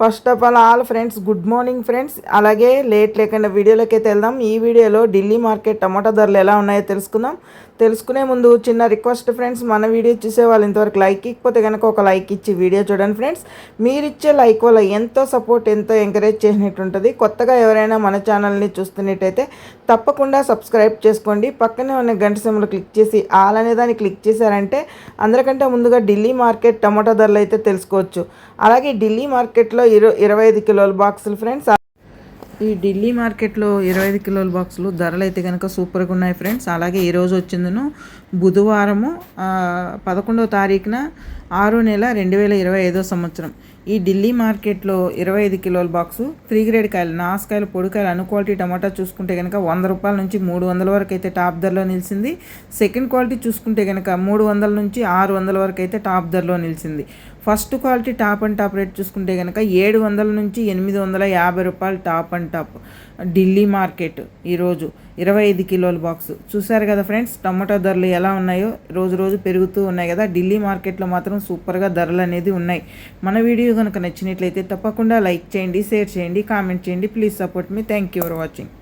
First of all all friends good morning friends అలాగే late లేకుండా వీడియోలోకి అయితే వెళ్దాం. ఈ వీడియోలో ఢిల్లీ మార్కెట్ టమాటా ధరలు ఎలా ఉన్నాయో తెలుసుకుందాం. తెలుసుకునే ముందు చిన్న రిక్వెస్ట్ ఫ్రెండ్స్ మన వీడియో చూసే వాళ్ళు ఇంతవరకు లైక్ ఇకపోతే కనుక ఒక లైక్ ఇచ్చి వీడియో చూడండి ఫ్రెండ్స్ మీరు ఇచ్చే లైక్ వల్ల ఎంతో సపోర్ట్ ఎంతో ఎంకరేజ్ చేసినట్టు ఉంటుంది కొత్తగా ఎవరైనా మన ఛానల్ని చూస్తున్నట్టయితే తప్పకుండా సబ్స్క్రైబ్ చేసుకోండి. పక్కనే ఉన్న గంట సింబల్ క్లిక్ చేసి ఆల్ అనే దాన్ని క్లిక్ చేశారంటే అందరికంటే ముందుగా ఢిల్లీ మార్కెట్ టమాటా ధరలు అయితే తెలుసుకోవచ్చు. అలాగే ఢిల్లీ మార్కెట్లో ఇరు ఇరవై ఐదు కిలోల బాక్సులు ఫ్రెండ్స్. ఈ ఢిల్లీ మార్కెట్లో ఇరవై ఐదు కిలోల బాక్సులు ధరలు అయితే కనుక సూపర్గా ఉన్నాయి ఫ్రెండ్స్. అలాగే ఈరోజు వచ్చిందను బుధవారము పదకొండవ తారీఖున ఆరో నెల రెండు వేల ఇరవై ఐదో సంవత్సరం. ఈ ఢిల్లీ మార్కెట్లో ఇరవై ఐదు కిలోల బాక్సు త్రీ గ్రేడ్ కాయలు నాసుకాయలు పొడికాయలు అను క్వాలిటీ టమాటా చూసుకుంటే కనుక వంద రూపాయల నుంచి మూడు వందల వరకు అయితే టాప్ ధరలో నిలిచింది. సెకండ్ క్వాలిటీ చూసుకుంటే కనుక మూడు వందల నుంచి ఆరు వందల వరకు అయితే టాప్ ధరలో నిలిచింది. First quality top and top rate చూసుకుంటే కనుక ఏడు వందల నుంచి ఎనిమిది వందల యాభై రూపాయలు top and top. Delhi market ఈరోజు ఇరవై ఐదు కిలోల బాక్స్. చూసారు కదా ఫ్రెండ్స్ టమాటో ధరలు ఎలా ఉన్నాయో? రోజు రోజు పెరుగుతూ ఉన్నాయి కదా. ఢిల్లీ మార్కెట్లో మాత్రం సూపర్గా ధరలు అనేది ఉన్నాయి. మన వీడియో కనుక నచ్చినట్లయితే తప్పకుండా లైక్ చేయండి షేర్ చేయండి కామెంట్ చేయండి. Please support me. Thank you for watching.